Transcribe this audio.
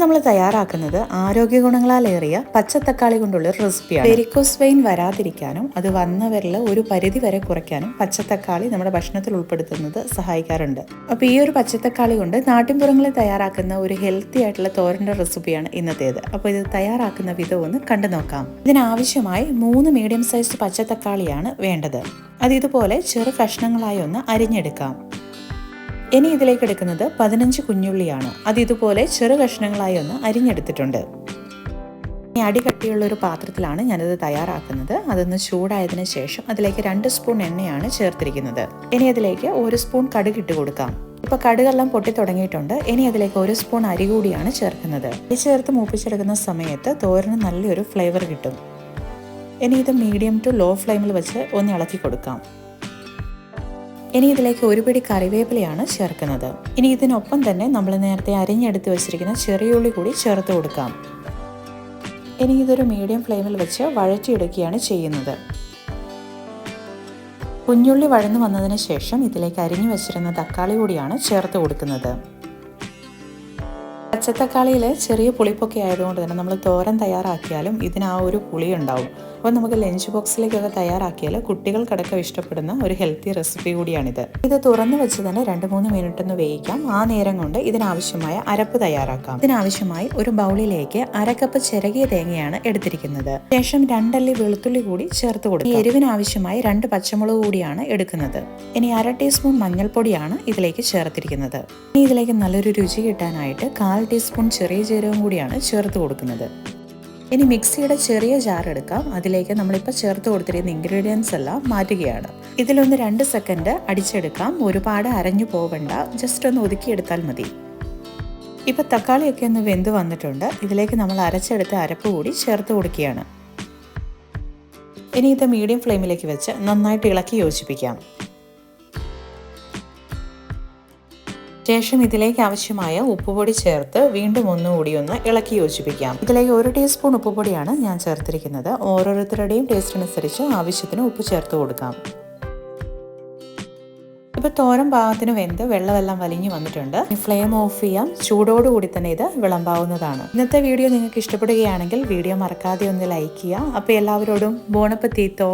നമ്മൾ തയ്യാറാക്കുന്നത് ആരോഗ്യ ഗുണങ്ങളാലേറിയ പച്ചത്തക്കാളി കൊണ്ടുള്ള ഒരു റെസിപ്പിയാണ് വെരിക്കോസ് വെയിൻ വരാതിരിക്കാനും അത് വന്നവരിൽ ഒരു പരിധി വരെ കുറയ്ക്കാനും പച്ചത്തക്കാളി നമ്മുടെ ഭക്ഷണത്തിൽ ഉൾപ്പെടുത്തുന്നത് സഹായിക്കാറുണ്ട്. അപ്പോൾ ഈ ഒരു പച്ചത്തക്കാളി കൊണ്ട് നാട്ടിൻപുറങ്ങളിൽ തയ്യാറാക്കുന്ന ഒരു ഹെൽത്തി ആയിട്ടുള്ള തോരന്റെ റെസിപ്പിയാണ് ഇന്നത്തേത്. അപ്പോൾ ഇത് തയ്യാറാക്കുന്ന വിധം ഒന്ന് കണ്ടു നോക്കാം. ഇതിനാവശ്യമായി മൂന്ന് മീഡിയം സൈസ് പച്ചത്തക്കാളിയാണ് വേണ്ടത്. അത് ഇതുപോലെ ചെറു കഷ്ണങ്ങളായി ഒന്ന് അരിഞ്ഞെടുക്കാം. ഇനി ഇതിലേക്ക് എടുക്കുന്നത് പതിനഞ്ച് കുഞ്ഞുള്ളിയാണ്. അത് ഇതുപോലെ ചെറു കഷ്ണങ്ങളായി ഒന്ന് അരിഞ്ഞെടുത്തിട്ടുണ്ട്. ഇനി അടി കട്ടിയുള്ള ഒരു പാത്രത്തിലാണ് ഞാനിത് തയ്യാറാക്കുന്നത്. അതൊന്ന് ചൂടായതിനു ശേഷം അതിലേക്ക് രണ്ട് സ്പൂൺ എണ്ണയാണ് ചേർത്തിരിക്കുന്നത്. ഇനി അതിലേക്ക് ഒരു സ്പൂൺ കടുക് ഇട്ട് കൊടുക്കാം. ഇപ്പൊ കടുകെല്ലാം പൊട്ടി തുടങ്ങിയിട്ടുണ്ട്. ഇനി അതിലേക്ക് ഒരു സ്പൂൺ അരി കൂടിയാണ് ചേർക്കുന്നത്. അരി ചേർത്ത് മൂപ്പിച്ചെടുക്കുന്ന സമയത്ത് തോരന് നല്ലൊരു ഫ്ലേവർ കിട്ടും. ഇനി ഇത് മീഡിയം ടു ലോ ഫ്ലെയിമിൽ വെച്ച് ഒന്ന് ഇളക്കി കൊടുക്കാം. ഇനി ഇതിലേക്ക് ഒരു പിടി കറിവേപ്പിലയാണ് ചേർക്കുന്നത്. ഇനി ഇതിനൊപ്പം തന്നെ നമ്മൾ നേരത്തെ അരിഞ്ഞെടുത്ത് വെച്ചിരിക്കുന്ന ചെറിയ ഉള്ളി കൂടി ചേർത്ത് കൊടുക്കാം. ഇനി ഇതൊരു മീഡിയം ഫ്ലെയിമിൽ വെച്ച് വഴറ്റിയെടുക്കുകയാണ് ചെയ്യുന്നത്. കുഞ്ഞുള്ളി വഴന്നു വന്നതിന് ശേഷം ഇതിലേക്ക് അരിഞ്ഞു വെച്ചിരുന്ന തക്കാളി കൂടിയാണ് ചേർത്ത് കൊടുക്കുന്നത്. പച്ചത്തക്കാളിയിൽ ചെറിയ പുളിപ്പൊക്കെ ആയതുകൊണ്ട് തന്നെ നമ്മൾ തോരൻ തയ്യാറാക്കിയാലും ഇതിന് ആ ഒരു പുളി ഉണ്ടാവും. അപ്പോൾ നമുക്ക് ലഞ്ച് ബോക്സിലേക്കൊക്കെ തയ്യാറാക്കിയാൽ കുട്ടികൾക്കടക്കം ഇഷ്ടപ്പെടുന്ന ഒരു ഹെൽത്തി റെസിപ്പി കൂടിയാണിത്. ഇത് തുറന്നു വെച്ച് തന്നെ രണ്ട് മൂന്ന് മിനിറ്റ് ഒന്ന് വേവിക്കാം. ആ നേരം കൊണ്ട് ഇതിനാവശ്യമായ അരപ്പ് തയ്യാറാക്കാം. ഇതിനാവശ്യമായി ഒരു ബൗളിലേക്ക് അരക്കപ്പ് ചിരകിയ തേങ്ങയാണ് എടുത്തിരിക്കുന്നത്. ശേഷം രണ്ടല്ലി വെളുത്തുള്ളി കൂടി ചേർത്ത് കൊടുക്കും. എരിവിനാവശ്യമായി രണ്ട് പച്ചമുളക് കൂടിയാണ് എടുക്കുന്നത്. ഇനി അര ടീസ്പൂൺ മഞ്ഞൾപ്പൊടിയാണ് ഇതിലേക്ക് ചേർത്തിരിക്കുന്നത്. ഇനി ഇതിലേക്ക് നല്ലൊരു രുചി കിട്ടാനായിട്ട് കാൽ ടീസ്പൂൺ ചെറിയ ജീരകം കൂടിയാണ് ചേർത്ത് കൊടുക്കുന്നത്. ഇനി മിക്സിയുടെ ചെറിയ ജാർ എടുക്കാം. അതിലേക്ക് നമ്മളിപ്പോൾ ചേർത്ത് കൊടുത്തിരിക്കുന്ന ഇൻഗ്രീഡിയൻസ് എല്ലാം മാറ്റുകയാണ്. ഇതിലൊന്ന് രണ്ട് സെക്കൻഡ് അടിച്ചെടുക്കാം. ഒരുപാട് അരഞ്ഞു പോവണ്ട. ജസ്റ്റ് ഒന്ന് ഒതുക്കിയെടുത്താൽ മതി. ഇപ്പോൾ തക്കാളിയൊക്കെ ഒന്ന് വെന്ത് വന്നിട്ടുണ്ട്. ഇതിലേക്ക് നമ്മൾ അരച്ചെടുത്ത അരപ്പ് കൂടി ചേർത്ത് കൊടുക്കുകയാണ്. ഇനി ഇത് മീഡിയം ഫ്ലെയിമിലേക്ക് വെച്ച് നന്നായിട്ട് ഇളക്കി യോജിപ്പിക്കാം. ശേഷം ഇതിലേക്ക് ആവശ്യമായ ഉപ്പുപൊടി ചേർത്ത് വീണ്ടും ഒന്നുകൂടി ഒന്ന് ഇളക്കി യോജിപ്പിക്കാം. ഇതിലേക്ക് ഒരു ടീസ്പൂൺ ഉപ്പുപൊടിയാണ് ഞാൻ ചേർത്തിരിക്കുന്നത്. ഓരോരുത്തരുടെയും ടേസ്റ്റ് അനുസരിച്ച് ആവശ്യത്തിന് ഉപ്പ് ചേർത്ത് കൊടുക്കാം. ഇപ്പോൾ തോരൻ പാകത്തിന് വെന്ത് വെള്ളമെല്ലാം വലിഞ്ഞു വന്നിട്ടുണ്ട്. ഫ്ലെയിം ഓഫ് ചെയ്യാം. ചൂടോടുകൂടി തന്നെ ഇത് വിളമ്പാവുന്നതാണ്. ഇന്നത്തെ വീഡിയോ നിങ്ങൾക്ക് ഇഷ്ടപ്പെടുകയാണെങ്കിൽ വീഡിയോ മറക്കാതെ ഒന്ന് ലൈക്ക് ചെയ്യുക. അപ്പോൾ എല്ലാവരോടും ബോണപ്പത്തീത്തോ.